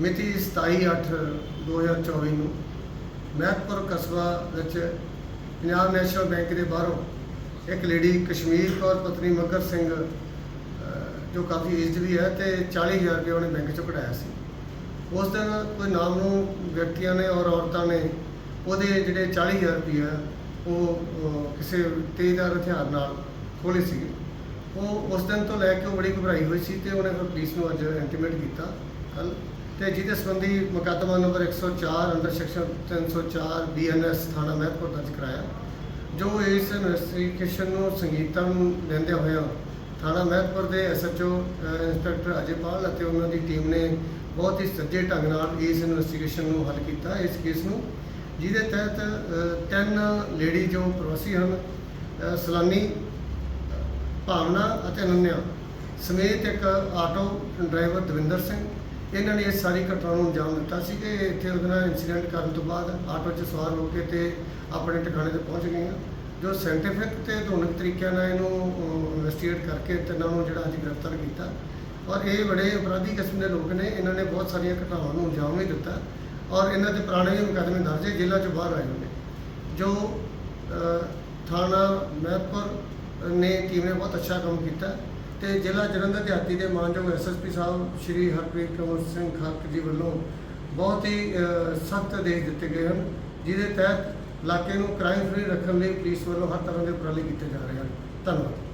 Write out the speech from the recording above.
ਮਿਤੀ 27/8/2024 ਨੂੰ ਮਹਿਤਪੁਰ ਕਸਬਾ ਵਿੱਚ ਪੰਜਾਬ ਨੈਸ਼ਨਲ ਬੈਂਕ ਦੇ ਬਾਹਰੋਂ ਇੱਕ ਲੇਡੀ ਕਸ਼ਮੀਰ ਕੌਰ ਪਤਨੀ ਮੱਗਰ ਸਿੰਘ ਜੋ ਕਾਫੀ ਏਜਡ ਵੀ ਹੈ ਤੇ 40000 ਰੁਪਏ ਉਹਨੇ ਬੈਂਕ ਚੋਂ ਕਢਾਇਆ ਸੀ। ਉਸ ਦਿਨ ਕੋਈ ਨਾਮ ਨੂੰ ਵਿਅਕਤੀਆਂ ਨੇ ਔਰ ਔਰਤਾਂ ਨੇ ਉਹਦੇ ਜਿਹੜੇ 40000 ਰੁਪਏ ਆ, ਉਹ ਕਿਸੇ ਤੇਜ਼ਦਾਰ ਹਥਿਆਰ ਨਾਲ ਖੋਲੇ ਸੀਗੇ। ਉਹ ਉਸ ਦਿਨ ਤੋਂ ਲੈ ਕੇ ਉਹ ਬੜੀ ਘਬਰਾਈ ਹੋਈ ਸੀ ਤੇ ਉਹਨੇ ਫਿਰ ਪੁਲਿਸ ਨੂੰ ਅੱਜ ਇੰਟੀਮੇਟ ਕੀਤਾ। ਕੱਲ ਤੇ ਜਿਹਦੇ ਸੰਬੰਧੀ ਮੁਕੱਦਮਾ ਨੰਬਰ 104 ਅੰਡਰ ਸੈਕਸ਼ਨ 304 ਬੀਐਨਐਸ ਥਾਣਾ ਮਹਿਤਪੁਰ ਦਰਜ ਕਰਾਇਆ। ਜੋ ਇਸ ਇਨਵੈਸਟੀਗੇਸ਼ਨ ਨੂੰ ਸੰਗੀਤਾ ਨੂੰ ਲੈਂਦੇ ਹੋਇਆ ਥਾਣਾ ਮਹਿਤਪੁਰ ਦੇ ਐਸਐਚਓ ਇੰਸਪੈਕਟਰ ਅਜੇਪਾਲ ਅਤੇ ਉਹਨਾਂ ਦੀ ਟੀਮ ਨੇ ਬਹੁਤ ਹੀ ਸੱਜੇ ਢੰਗ ਨਾਲ ਇਸ ਇਨਵੈਸਟੀਗੇਸ਼ਨ ਨੂੰ ਹੱਲ ਕੀਤਾ। ਇਸ ਕੇਸ ਨੂੰ ਜਿਹਦੇ ਤਹਿਤ ਤਿੰਨ ਲੇਡੀ ਜੋ ਪ੍ਰਵਾਸੀ ਹਨ ਅ, ਸਲਾਨੀ ਭਾਵਨਾ ਅਤੇ ਅਨੰਨਿਆ ਸਮੇਤ ਇੱਕ ਆਟੋ ਡਰਾਈਵਰ ਦਵਿੰਦਰ ਸਿੰਘ ਇਹਨਾਂ ਨੇ ਇਸ ਸਾਰੀ ਘਟਨਾ ਨੂੰ ਅੰਜਾਮ ਦਿੱਤਾ ਸੀ ਕਿ ਇੱਥੇ ਉਹਦੇ ਨਾਲ ਇਨਸੀਡੈਂਟ ਕਰਨ ਤੋਂ ਬਾਅਦ ਆਟੋ 'ਚ ਸਵਾਰ ਹੋ ਕੇ ਤੇ ਆਪਣੇ ਟਿਕਾਣੇ ਤੇ ਪਹੁੰਚ ਗਈਆਂ ਜੋ ਸਾਇੰਟੀਫਿਕ ਤੇ ਆਧੁਨਿਕ ਤਰੀਕਿਆਂ ਨਾਲ ਇਹਨੂੰ ਇਨਵੈਸਟੀਗੇਟ ਕਰਕੇ ਤਿੰਨਾਂ ਨੂੰ ਜਿਹੜਾ ਅੱਜ ਗ੍ਰਿਫਤਾਰ ਕੀਤਾ। ਔਰ ਇਹ ਬੜੇ ਅਪਰਾਧੀ ਕਿਸਮ ਦੇ ਲੋਕ ਨੇ, ਇਹਨਾਂ ਨੇ ਬਹੁਤ ਸਾਰੀਆਂ ਘਟਨਾਵਾਂ ਨੂੰ ਅੰਜਾਮ ਵੀ ਦਿੱਤਾ। ਔਰ ਇਹਨਾਂ ਦੇ ਪੁਰਾਣੇ ਵੀ ਮੁਕੱਦਮੇ ਦਰਜ ਹੈ ਜੇਲ੍ਹਾਂ 'ਚੋਂ ਬਾਹਰ ਆਏ ਹੋਏ ਨੇ। ਜੋ ਥਾਣਾ ਮਹਿਤਪੁਰ ਨੇ ਟੀਮ ਨੇ ਬਹੁਤ ਅੱਛਾ ਕੰਮ ਕੀਤਾ। ਤੇ ਜ਼ਿਲ੍ਹਾ ਜਲੰਧਰ ਦਿਹਾਤੀ ਦੇ ਮਾਨਯੋਗ ਐਸਐਸਪੀ ਸਾਹਿਬ, ਸ਼੍ਰੀ ਹਰਪ੍ਰੀਤ ਕੰਵਰ ਸਿੰਘ ਖਾਕ ਜੀ ਵੱਲੋਂ ਬਹੁਤ ਹੀ ਸਖਤ ਆਦੇਸ਼ ਦਿੱਤੇ ਗਏ ਹਨ, ਜਿਹਦੇ ਤਹਿਤ ਇਲਾਕੇ ਨੂੰ ਕ੍ਰਾਈਮ ਫ੍ਰੀ ਰੱਖਣ ਲਈ ਪੁਲਿਸ ਵੱਲੋਂ ਹਰ ਤਰ੍ਹਾਂ ਦੇ ਉਪਰਾਲੇ ਕੀਤੇ ਜਾ ਰਹੇ ਹਨ। ਧੰਨਵਾਦ।